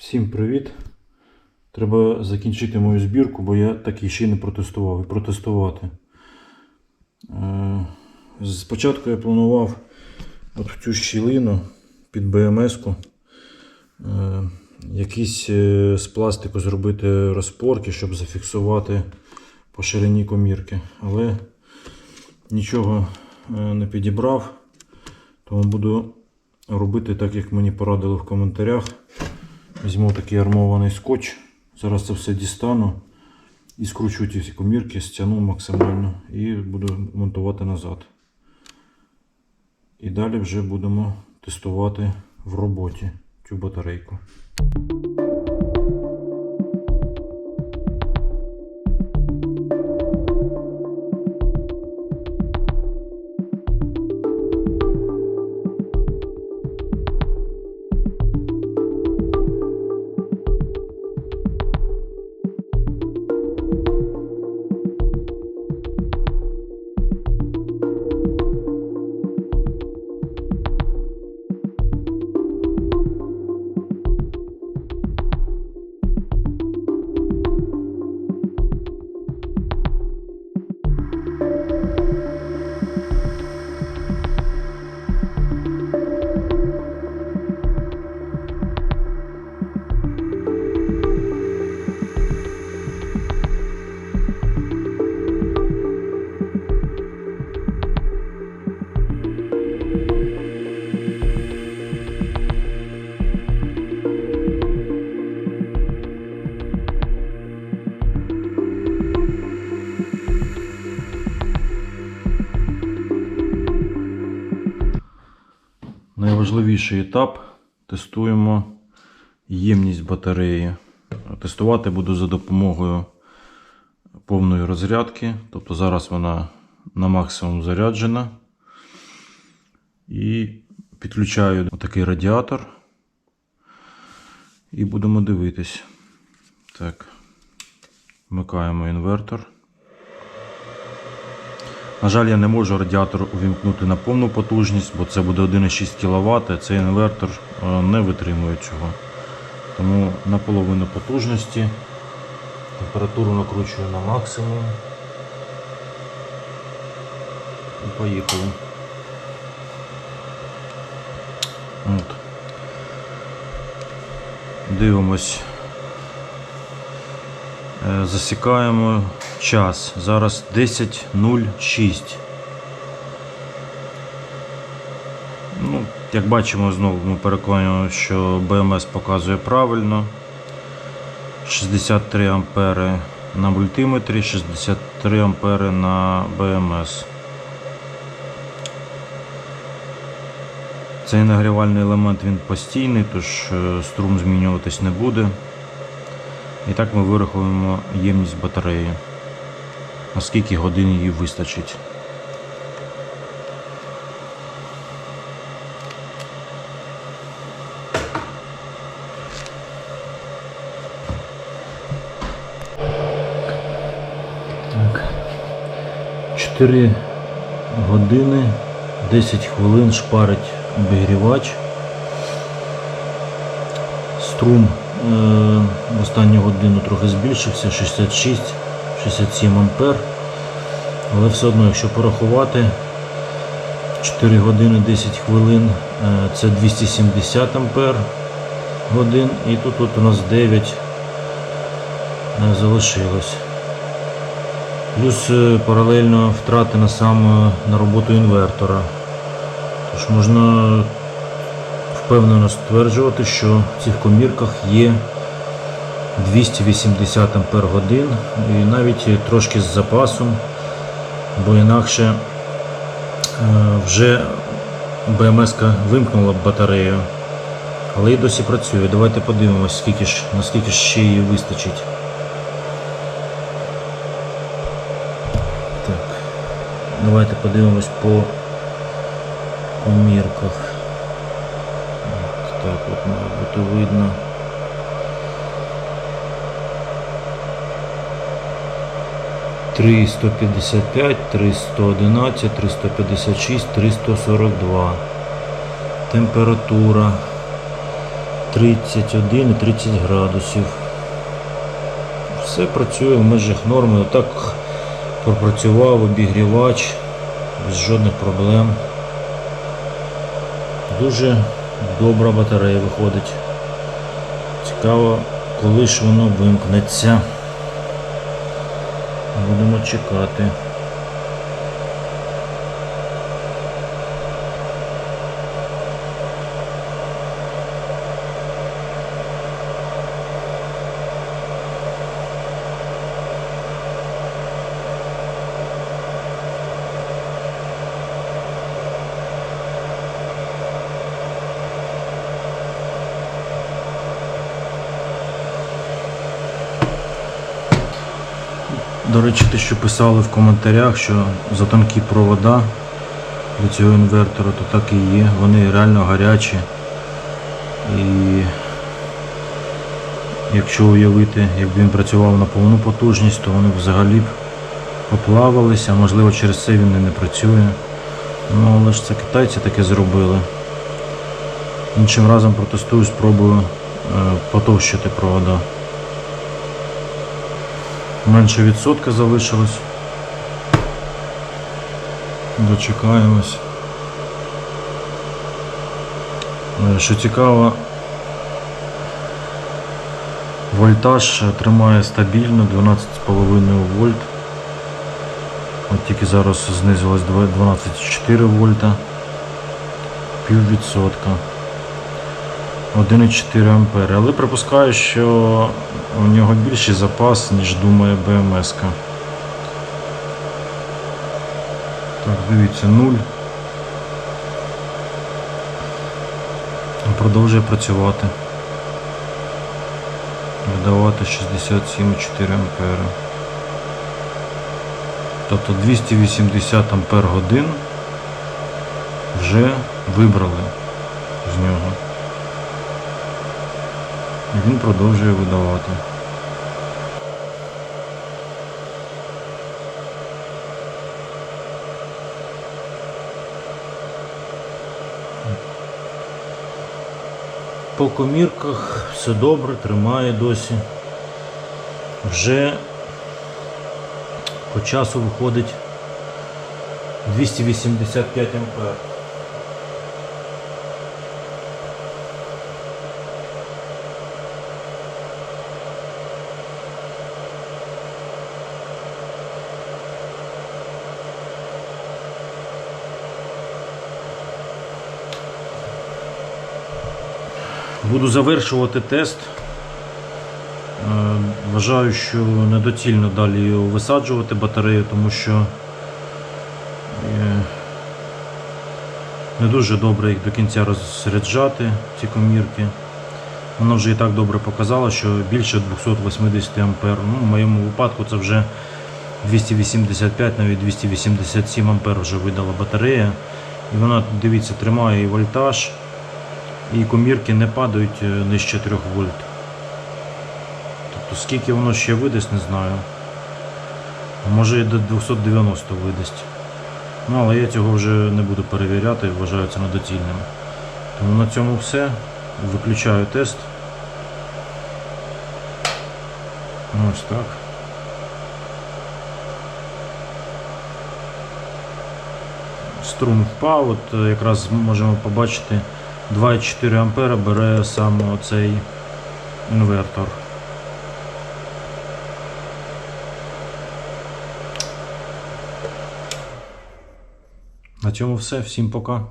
Всім привіт! Треба закінчити мою збірку, бо я так і ще не протестував. І протестувати. Е, Спочатку я планував от в цю щілину під БМС-ку е, якісь е, з пластику зробити розпорки, щоб зафіксувати по ширині комірки. Але нічого не підібрав, тому буду робити так, як мені порадили в коментарях. Візьму такий армований скотч. Зараз це все дістану і скручу ті всі комірки, стягну максимально і буду монтувати назад. І далі вже будемо тестувати в роботі цю батарейку. Найважливіший етап тестуємо ємність батареї. Тестувати буду за допомогою повної розрядки. Тобто зараз вона на максимум заряджена. І підключаю такий радіатор. І будемо дивитись. Так, вмикаємо інвертор. На жаль, я не можу радіатор увімкнути на повну потужність, бо це буде 1,6 кВт, цей інвертор е, не витримує цього. Тому на половину потужності температуру накручую на максимум. І поїхали. От. Дивимось. Е, Засікаємо час. Зараз 10.06. Ну, як бачимо, знову ми переконуємо, що БМС показує правильно. 63 ампери на мультиметрі, 63 ампери на БМС. Цей нагрівальний елемент він постійний, тож е, струм змінюватись не буде. І так ми вирахуємо ємність батареї. Наскільки годин її вистачить. Так. 4 години 10 хвилин шпарить обігрівач. Струм в останню годину трохи збільшився 66-67 ампер. Але все одно, якщо порахувати 4 години 10 хвилин е, це 270 ампер годин і тут от у нас 9 е, залишилось. Плюс е, паралельно втрати на сам е, на роботу інвертора. Тож можна впевнено стверджувати, що в цих комірках є 280 ампер годин і навіть трошки з запасом, бо інакше е, вже БМС вимкнула батарею, але і досі працює. Давайте подивимось, скільки ж, наскільки ж ще її вистачить. Так, давайте подивимось по комірках. Так от має бути видно. Три сто п'ятдесят п'ять, три сто одинадцять, три сто п'ятдесят шість, три сто сорок два. Температура 31 і 30 градусів. Все працює в межах норми. Отак пропрацював обігрівач без жодних проблем. Дуже добра батарея виходить. Цікаво, коли ж воно вимкнеться. Будемо чекати. До речі, те, що писали в коментарях, що за тонкі провода до цього інвертора, то так і є. Вони реально гарячі. І якщо уявити, якби він працював на повну потужність, то вони взагалі б поплавалися, можливо через це він і не працює. Ну але ж це китайці таке зробили. Іншим разом протестую, спробую е, потовщити провода. Менше відсотка залишилось. Дочекаємось. Е, Що цікаво, вольтаж тримає стабільно 12,5 вольт. От тільки зараз знизилось 12,4 вольта. Пів відсотка. 1,4 ампери. Але припускаю, що у нього більший запас, ніж думає БМС. -ка. Так, дивіться, 0. Продовжує працювати. Видавати 67,4 ампери. Тобто 280 ампер годин вже вибрали з нього. Він продовжує видавати. По комірках все добре, тримає досі. Вже по часу виходить 285 ампер. Буду завершувати тест. Е, Вважаю, що недоцільно далі висаджувати батарею, тому що е, не дуже добре їх до кінця розряджати, ці комірки. Воно вже і так добре показало, що більше 280 ампер. Ну, в моєму випадку це вже 285, навіть 287 ампер вже видала батарея. І вона, дивіться, тримає і вольтаж, і комірки не падають е, нижче 3 вольт. Тобто скільки воно ще видасть, не знаю. Може і до 290 видасть. Ну, але я цього вже не буду перевіряти, вважаю це недоцільним. Тому на цьому все. Виключаю тест. Ось так. Струм впав, от е, якраз можемо побачити 2,4 ампера бере саме оцей інвертор. На цьому все. Всім пока.